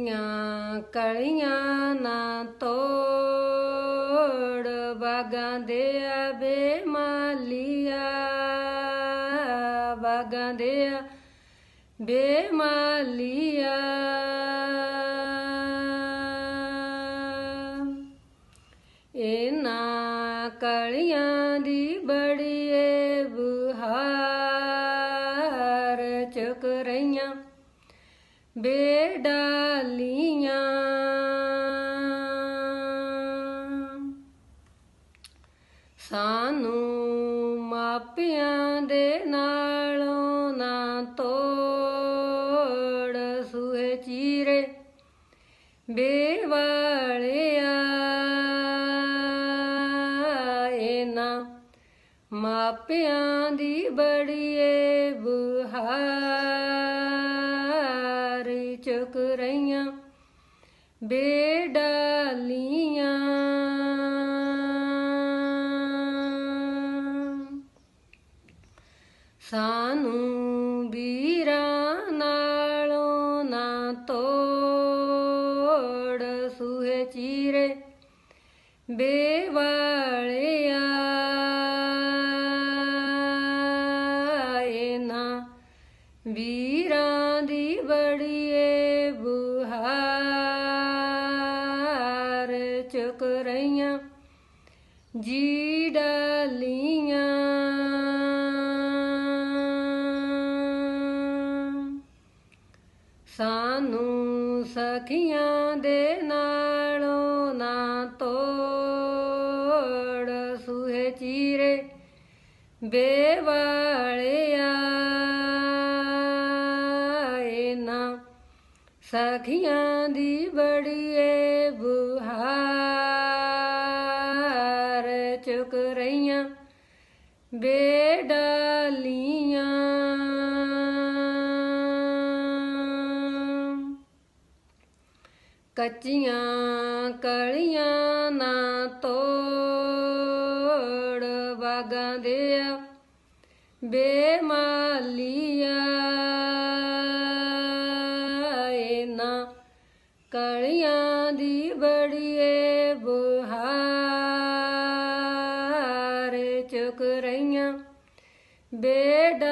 ਕੱਚੀਆਂ ਕਲੀਆਂ ਨਾ ਤੋੜ ਬਾਗਾਂ ਦੇ ਆਵੇ ਮਾਲੀਆ ਬਾਗਾਂ ਦੇ ਆ ਬੇਮਾਲੀਆ ਇਹਨਾਂ ਕਲੀਆਂ ਦੀ ਬੜੀਏ ਬੁਹਾਰ ਚੁਕ ਰਹੀਆਂ। ਬੇਡਾਲੀਆਂ। ਸਾਨੂੰ ਮਾਪਿਆਂ ਦੇ ਨਾਲੋਂ ਨਾ ਤੋੜ ਸੁਹੇ ਚੀਰੇ, ਬੇਵਾਲਿਆ ਇਹਨਾਂ ਮਾਪਿਆਂ ਦੀ ਬੜੀਏ ਬੁਹਾਰ। ਚੁਕ ਰਹੀਆਂ, ਬੇਡਾਲੀਆਂ। ਸਾਨੂੰ ਵੀਰਾਂ ਨਾਲੋਂ ਨਾ ਤੋੜ ਸੁਹੇ ਚੀਰੇ, ਬੇਵਾਲਿਆ। ਇਹਨਾਂ ਵੀਰਾਂ ਦੀ ਬੜੀ ਬੁਹਾਰ ਚੁਕ ਰਹੀਆਂ ਜੀ ਡਾਲੀਆਂ ਸਾਨੂੰ ਸਖੀਆਂ ਦੇ ਨਾਲੋਂ ਨਾ ਤੋੜ ਸੁਹੇ ਚੀਰੇ ਬੇਵਾਲਿਆ। ਇਹਨਾਂ ਸਖੀਆਂ ਦੀ ਬੜੀਏ ਬੁਹਾਰ ਚੁਕ ਰਹੀਆਂ, ਬੇਡਾਲੀਆਂ। ਕੱਚੀਆਂ ਕਲੀਆਂ ਨਾ ਤੋੜ, ਬਾਗਾਂ ਦੇ ਆ ਬੇਮਾਲੀਆ। ਇਹਨਾਂ ਕਲੀਆਂ ਦੀ ਬੜੀਏ ਬੁਹਾਰ ਬੇਡਲੀਆਂ